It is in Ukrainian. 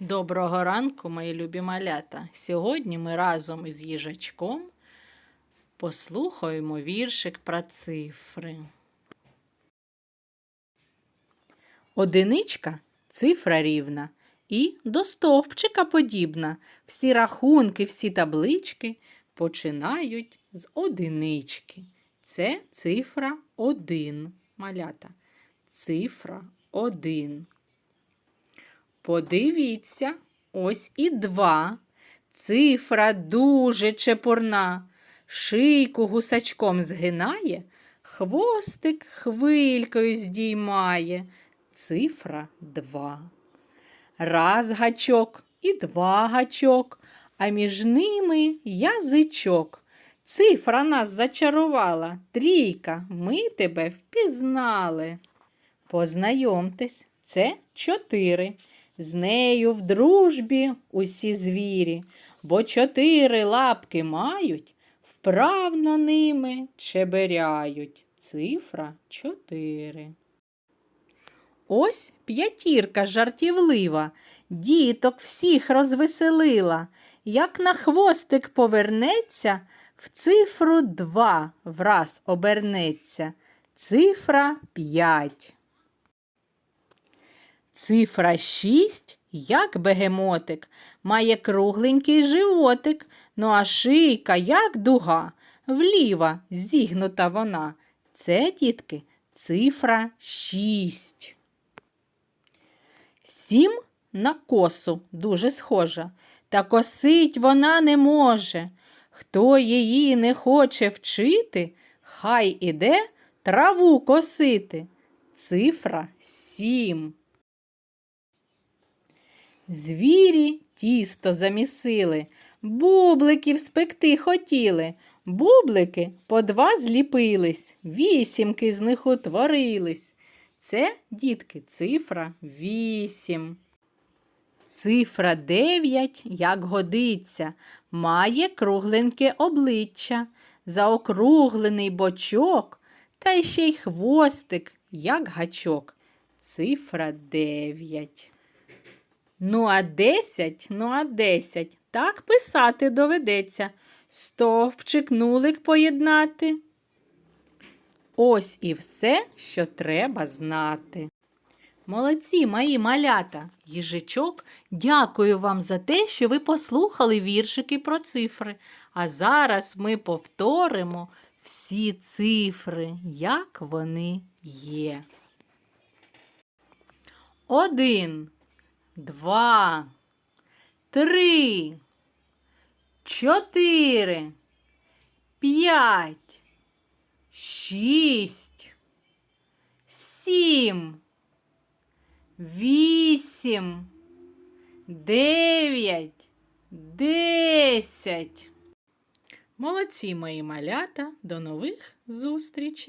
Доброго ранку, мої любі малята. Сьогодні ми разом із їжачком послухаємо віршик про цифри. Одиничка цифра рівна і до стовпчика подібна. Всі рахунки, всі таблички починають з одинички. Це цифра один. Малята. Цифра один. Подивіться, ось і два. Цифра дуже чепурна. Шийку гусачком згинає, хвостик хвилькою здіймає. Цифра два. Раз гачок і два гачок, а між ними язичок. Цифра нас зачарувала. Трійка, ми тебе впізнали. Познайомтесь, це чотири. З нею в дружбі усі звірі, бо чотири лапки мають, вправно ними чеберяють. Цифра чотири. Ось п'ятірка жартівлива, діток всіх розвеселила. Як на хвостик повернеться, в цифру два враз обернеться. Цифра п'ять. Цифра шість, як бегемотик, має кругленький животик, ну а шийка, як дуга, вліва зігнута вона. Це, дітки, цифра шість. Сім на косу дуже схожа, та косить вона не може. Хто її не хоче вчити, хай іде траву косити. Цифра сім. Звірі тісто замісили, бубликів спекти хотіли. Бублики по два зліпились, вісімки з них утворились. Це, дітки, цифра вісім. Цифра дев'ять, як годиться, має кругленьке обличчя, заокруглений бочок, та ще й хвостик, як гачок. Цифра дев'ять. Ну, а десять, ну, а десять. Так писати доведеться. Стовпчик, нулик поєднати. Ось і все, що треба знати. Молодці, мої малята, їжачок, дякую вам за те, що ви послухали віршики про цифри. А зараз ми повторимо всі цифри, як вони є. Один два, три, чотири, п'ять, шість, сім, вісім, дев'ять, десять. Молодці мої малята. До нових зустрічей!